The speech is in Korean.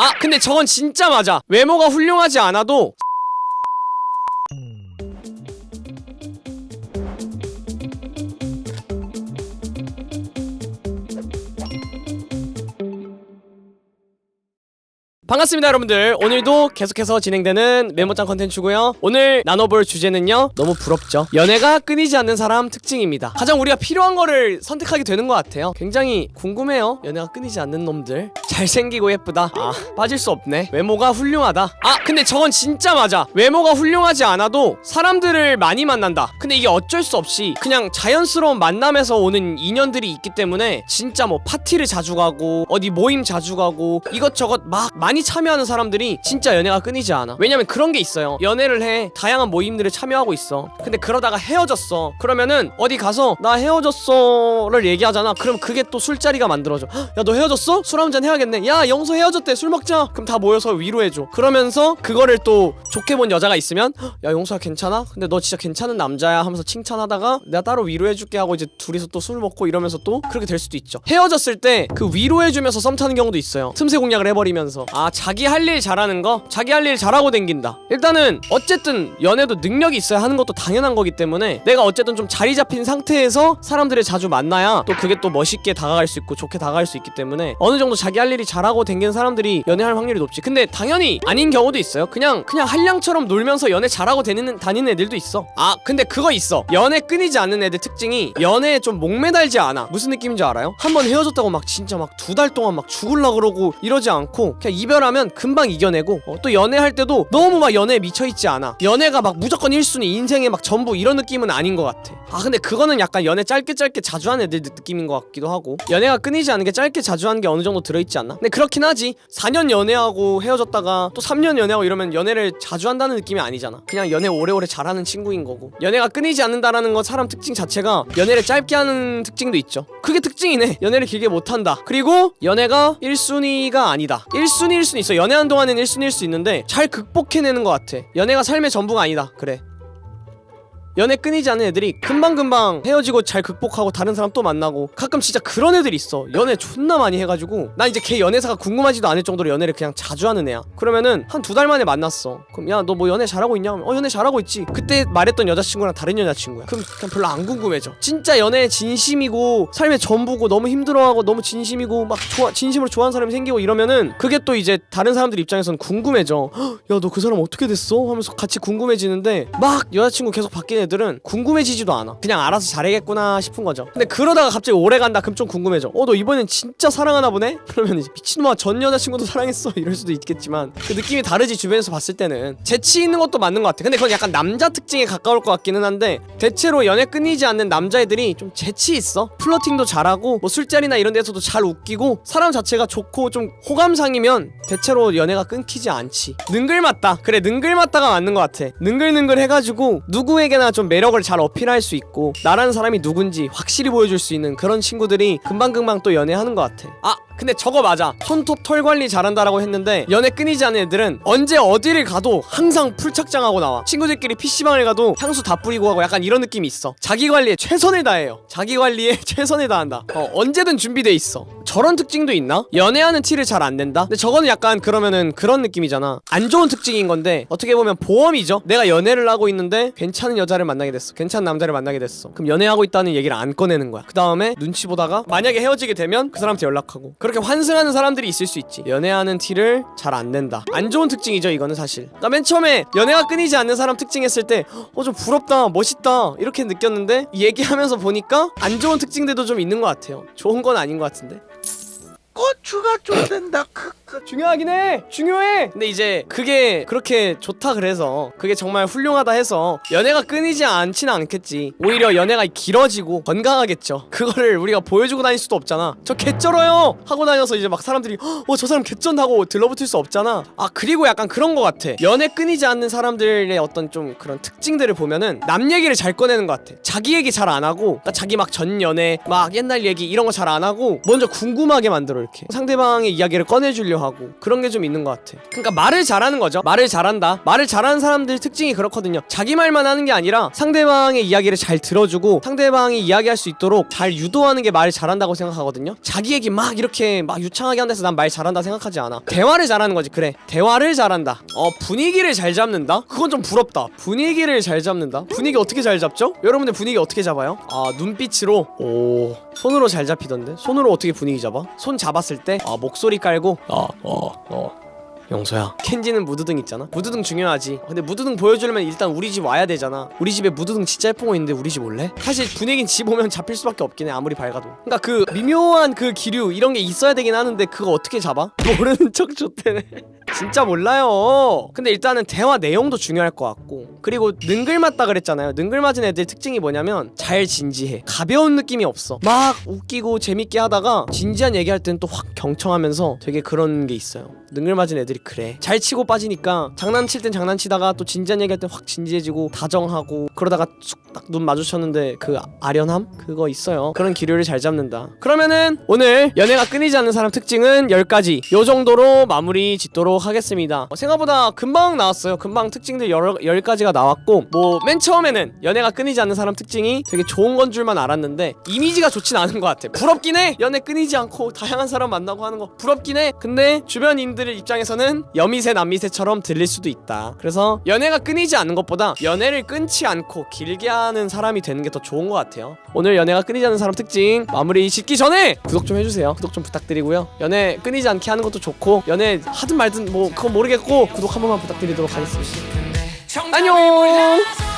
아 근데 저건 진짜 맞아. 외모가 훌륭하지 않아도 반갑습니다 여러분들. 오늘도 계속해서 진행되는 메모장 컨텐츠고요. 오늘 나눠볼 주제는요 너무 부럽죠. 연애가 끊이지 않는 사람 특징입니다. 가장 우리가 필요한 거를 선택하게 되는 것 같아요. 굉장히 궁금해요. 연애가 끊이지 않는 놈들. 잘생기고 예쁘다. 아 빠질 수 없네. 외모가 훌륭하다. 아 근데 저건 진짜 맞아. 외모가 훌륭하지 않아도 사람들을 많이 만난다. 근데 이게 어쩔 수 없이 그냥 자연스러운 만남에서 오는 인연들이 있기 때문에 진짜 뭐 파티를 자주 가고 어디 모임 자주 가고 이것저것 막 많이 참여하는 사람들이 진짜 연애가 끊이지 않아. 왜냐면 그런 게 있어요. 연애를 해. 다양한 모임들을 참여하고 있어. 근데 그러다가 헤어졌어. 그러면은 어디 가서 나 헤어졌어를 얘기하잖아. 그럼 그게 또 술자리가 만들어져 야 너 헤어졌어? 술 한잔 해야겠네. 야 영서 헤어졌대. 술 먹자. 그럼 다 모여서 위로해줘. 그러면서 그거를 또 좋게 본 여자가 있으면 야 용서야 괜찮아? 근데 너 진짜 괜찮은 남자야. 하면서 칭찬하다가 내가 따로 위로해줄게. 하고 이제 둘이서 또 술 먹고 이러면서 또 그렇게 될 수도 있죠. 헤어졌을 때 그 위로해주면서 썸 타는 경우도 있어요. 틈새 공략을 해버리면서. 아 자기 할 일 잘하는 거 자기 할 일 잘하고 댕긴다. 일단은 어쨌든 연애도 능력이 있어야 하는 것도 당연한 거기 때문에 내가 어쨌든 좀 자리 잡힌 상태에서 사람들을 자주 만나야 또 그게 또 멋있게 다가갈 수 있고 좋게 다가갈 수 있기 때문에 어느 정도 자기 할 일이 잘하고 댕기는 사람들이 연애할 확률이 높지. 근데 당연히 아닌 경우도 있어요. 그냥 그냥 한량처럼 놀면서 연애 잘하고 다니는, 다니는 애들도 있어. 아 근데 그거 있어. 연애 끊이지 않는 애들 특징이 연애에 좀 목매달지 않아. 무슨 느낌인지 알아요? 한번 헤어졌다고 막 진짜 막 두 달 동안 막 죽을라 그러고 이러지 않고 그냥 이별 하면 금방 이겨내고 어, 또 연애할 때도 너무 막 연애에 미쳐있지 않아. 연애가 막 무조건 1순위 인생의 막 전부 이런 느낌은 아닌 것 같아. 아 근데 그거는 약간 연애 짧게 짧게 자주 하는 애들 느낌인 것 같기도 하고 연애가 끊이지 않는 게 짧게 자주 하는 게 어느 정도 들어있지 않나? 근데 그렇긴 하지. 4년 연애하고 헤어졌다가 또 3년 연애하고 이러면 연애를 자주 한다는 느낌이 아니잖아. 그냥 연애 오래오래 잘하는 친구인 거고. 연애가 끊이지 않는다라는 건 사람 특징 자체가 연애를 짧게 하는 특징도 있죠. 그게 특징이네. 연애를 길게 못한다. 그리고 연애가 1순위가 아니다. 1순위일 수는 있어. 연애한 동안은 1순위일 수 있는데 잘 극복해내는 것 같아. 연애가 삶의 전부가 아니다. 그래 연애 끊이지 않는 애들이 금방금방 헤어지고 잘 극복하고 다른 사람 또 만나고 가끔 진짜 그런 애들이 있어. 연애 존나 많이 해가지고 난 이제 걔 연애사가 궁금하지도 않을 정도로 연애를 그냥 자주 하는 애야. 그러면은 한 두 달 만에 만났어. 그럼 야 너 뭐 연애 잘하고 있냐? 하면 어 연애 잘하고 있지. 그때 말했던 여자친구랑 다른 여자친구야. 그럼 그냥 별로 안 궁금해져. 진짜 연애에 진심이고 삶의 전부고 너무 힘들어하고 너무 진심이고 막 좋아 진심으로 좋아하는 사람이 생기고 이러면은 그게 또 이제 다른 사람들 입장에서는 궁금해져. 야 너 그 사람 어떻게 됐어? 하면서 같이 궁금해지는데 막 여자친구 계속 바뀌는 애들은 궁금해지지도 않아. 그냥 알아서 잘해겠구나 싶은 거죠. 근데 그러다가 갑자기 오래 간다? 그럼 좀 궁금해져. 어 너 이번엔 진짜 사랑하나 보네? 그러면 이제 미친놈아 전 여자친구도 사랑했어. 이럴 수도 있겠지만 그 느낌이 다르지 주변에서 봤을 때는. 재치 있는 것도 맞는 것 같아. 근데 그건 약간 남자 특징에 가까울 것 같기는 한데 대체로 연애 끊이지 않는 남자애들이 좀 재치 있어. 플러팅도 잘하고 뭐 술자리나 이런 데서도 잘 웃기고 사람 자체가 좋고 좀 호감상이면 대체로 연애가 끊기지 않지. 능글맞다. 그래 능글맞다가 맞는 것 같아. 능글능글 해가지고 누구에게나 좀 매력을 잘 어필할 수 있고 나라는 사람이 누군지 확실히 보여줄 수 있는 그런 친구들이 금방금방 또 연애하는 것 같아. 아 근데 저거 맞아. 손톱 털 관리 잘한다라고 했는데 연애 끊이지 않는 애들은 언제 어디를 가도 항상 풀착장하고 나와. 친구들끼리 PC방을 가도 향수 다 뿌리고 하고 약간 이런 느낌이 있어. 자기 관리에 최선을 다해요. 자기 관리에 최선을 다한다. 어 언제든 준비돼 있어. 저런 특징도 있나? 연애하는 티를 잘 안 낸다? 근데 저거는 약간 그러면은 그런 느낌이잖아. 안 좋은 특징인 건데 어떻게 보면 보험이죠. 내가 연애를 하고 있는데 괜찮은 여자를 만나게 됐어. 괜찮은 남자를 만나게 됐어. 그럼 연애하고 있다는 얘기를 안 꺼내는 거야. 그 다음에 눈치 보다가 만약에 헤어지게 되면 그 사람한테 연락하고. 그렇게 환승하는 사람들이 있을 수 있지. 연애하는 티를 잘 안 낸다. 안 좋은 특징이죠 이거는 사실. 나 맨 처음에 연애가 끊이지 않는 사람 특징 했을 때 어 좀 부럽다. 멋있다. 이렇게 느꼈는데 얘기하면서 보니까 안 좋은 특징들도 좀 있는 것 같아요. 좋은 건 아닌 것 같은데 고추가 좀 된다. 크크. 중요하긴 해. 중요해. 근데 이제 그게 그렇게 좋다 그래서 그게 정말 훌륭하다 해서 연애가 끊이지 않지는 않겠지. 오히려 연애가 길어지고 건강하겠죠. 그거를 우리가 보여주고 다닐 수도 없잖아. 저 개쩔어요! 하고 다녀서 이제 막 사람들이 어 저 사람 개쩐다고 들러붙을 수 없잖아. 아 그리고 약간 그런 거 같아. 연애 끊이지 않는 사람들의 어떤 좀 그런 특징들을 보면은 남 얘기를 잘 꺼내는 것 같아. 자기 얘기 잘 안 하고 그러니까 자기 막 전 연애 막 옛날 얘기 이런 거 잘 안 하고 먼저 궁금하게 만들어 이렇게 상대방의 이야기를 꺼내주려 하고 그런 게 좀 있는 것 같아. 그러니까 말을 잘하는 거죠. 말을 잘한다. 말을 잘하는 사람들 특징이 그렇거든요. 자기 말만 하는 게 아니라 상대방의 이야기를 잘 들어주고 상대방이 이야기할 수 있도록 잘 유도하는 게 말을 잘한다고 생각하거든요. 자기 얘기 막 이렇게 막 유창하게 한다 해서 난 말 잘한다 생각하지 않아. 대화를 잘하는 거지. 그래. 대화를 잘한다. 어 분위기를 잘 잡는다. 그건 좀 부럽다. 분위기를 잘 잡는다. 분위기 어떻게 잘 잡죠? 여러분들 분위기 어떻게 잡아요? 아 눈빛으로 오 손으로 잘 잡히던데. 손으로 어떻게 분위기 잡아? 손잡 았을 때아 목소리 깔고 아어어 영서야. 켄지는 무드등 있잖아. 무드등 중요하지. 근데 무드등 보여주려면 일단 우리 집 와야 되잖아. 우리 집에 무드등 진짜 거 있는데 우리 집 올래? 사실 분위기는 집 오면 잡힐 수밖에 없긴 해 아무리 밝아도. 그러니까 그 미묘한 그 기류 이런 게 있어야 되긴 하는데 그거 어떻게 잡아? 모르는 척 좋대네. 진짜 몰라요. 근데 일단은 대화 내용도 중요할 것 같고. 그리고 능글맞다 그랬잖아요. 능글맞은 애들 특징이 뭐냐면 잘 진지해. 가벼운 느낌이 없어. 막 웃기고 재밌게 하다가 진지한 얘기할 땐또확 경청하면서 되게 그런 게 있어요 능글맞은 애들이 그래. 잘 치고 빠지니까 장난칠 땐 장난치다가 또 진지한 얘기할 땐 확 진지해지고 다정하고 그러다가 쑥딱 눈 마주쳤는데 그 아련함? 그거 있어요. 그런 기류를 잘 잡는다. 그러면은 오늘 연애가 끊이지 않는 사람 특징은 10가지. 요 정도로 마무리 짓도록 하겠습니다. 어, 생각보다 금방 나왔어요. 금방 특징들 여러, 10가지가 나왔고 뭐 맨 처음에는 연애가 끊이지 않는 사람 특징이 되게 좋은 건 줄만 알았는데 이미지가 좋진 않은 것 같아. 부럽긴 해. 연애 끊이지 않고 다양한 사람 만나고 하는 거 부럽긴 해. 근데 주변인들 입장에서는 여미새 남미새처럼 들릴 수도 있다. 그래서 연애가 끊이지 않는 것보다 연애를 끊지 않고 길게 하는 사람이 되는 게 더 좋은 것 같아요. 오늘 연애가 끊이지 않는 사람 특징 마무리 짓기 전에 구독 좀 해주세요. 구독 좀 부탁드리고요. 연애 끊이지 않게 하는 것도 좋고 연애 하든 말든 뭐 그건 모르겠고 구독 한 번만 부탁드리도록 하겠습니다. 안녕